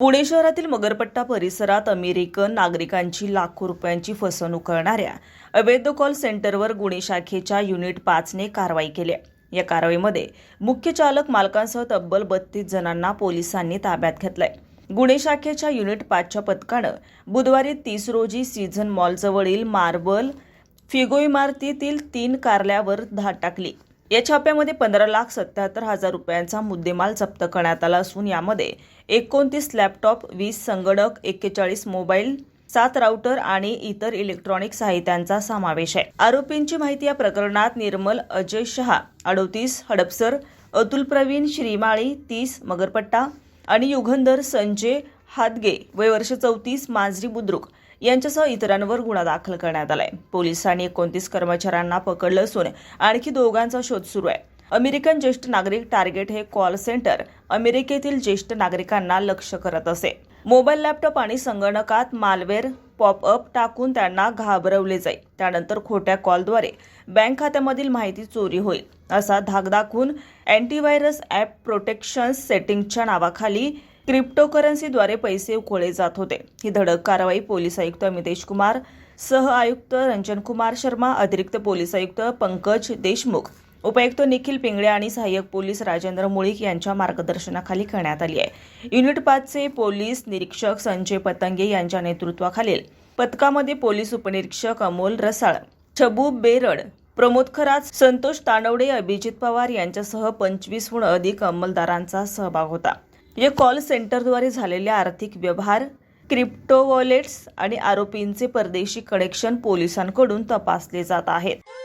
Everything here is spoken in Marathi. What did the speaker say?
पुणे शहरातील मगरपट्टा परिसरात अमेरिकन नागरिकांची लाखो रुपयांची फसवणूक करणाऱ्या अवैध कॉल सेंटरवर गुन्हे शाखेच्या युनिट पाचने कारवाई केली या कारवाईमध्ये मुख्य चालक मालकांसह तब्बल बत्तीस जणांना पोलिसांनी ताब्यात घेतलंय. गुन्हे शाखेच्या युनिट पाचच्या पथकानं बुधवारी तीस रोजी सीझन मॉलजवळील मार्बल फिगो इमारतीतील तीन कारल्यावर धाड टाकली. या छाप्यामध्ये पंधरा लाख सत्याहत्तर हजार रुपयांचा मुद्देमाल जप्त करण्यात आला असून यामध्ये एकोणतीस लॅपटॉप वीस संगणक एक्केचाळीस मोबाईल सात राऊटर आणि इतर इलेक्ट्रॉनिक साहित्यांचा समावेश आहे. आरोपींची माहिती या प्रकरणात निर्मल अजय शहा अडोतीस हडपसर अतुल प्रवीण श्रीमाळी तीस मगरपट्टा आणि युगंधर संजय हादगे वय वर्ष चौतीस मांजरी बुद्रुक यांच्यासह इतरांवर गुन्हा दाखल करण्यात आलाय. पोलिसांनी एकोणतीस कर्मचाऱ्यांना पकडलं असून आणखी दोघांचा शोध सुरू आहे. अमेरिकन ज्येष्ठ नागरिक टार्गेट हे कॉल सेंटर अमेरिकेतील ज्येष्ठ नागरिकांना लक्ष करत असे. मोबाईल लॅपटॉप आणि संगणकात मालवेअर पॉपअप टाकून त्यांना घाबरवले जाईल. त्यानंतर खोट्या कॉलद्वारे बँक खात्यामधील माहिती चोरी होईल असा धाक दाखवून अँटीव्हायरस ॲप प्रोटेक्शन सेटिंगच्या नावाखाली क्रिप्टोकरन्सीद्वारे पैसे उकळले जात होते. ही धडक कारवाई पोलीस आयुक्त अमितेश कुमार सह आयुक्त रंजन कुमार शर्मा अतिरिक्त पोलीस आयुक्त पंकज देशमुख उपायुक्त निखिल पिंगळे आणि सहाय्यक पोलीस राजेंद्र मुळीक यांच्या मार्गदर्शनाखाली करण्यात आली आहे. युनिट पाचचे पोलीस निरीक्षक संजय पतंगे यांच्या नेतृत्वाखालील पथकामध्ये पोलीस उपनिरीक्षक अमोल रसाळ छबू बेरड प्रमोद खरात संतोष तानवडे अभिजित पवार यांच्यासह पंचवीसहून अधिक अंमलदारांचा सहभाग होता. या कॉल सेंटरद्वारे झालेले आर्थिक व्यवहार क्रिप्टो वॉलेट्स आणि आरोपींचे परदेशी कनेक्शन पोलिसांकडून तपासले जात आहेत.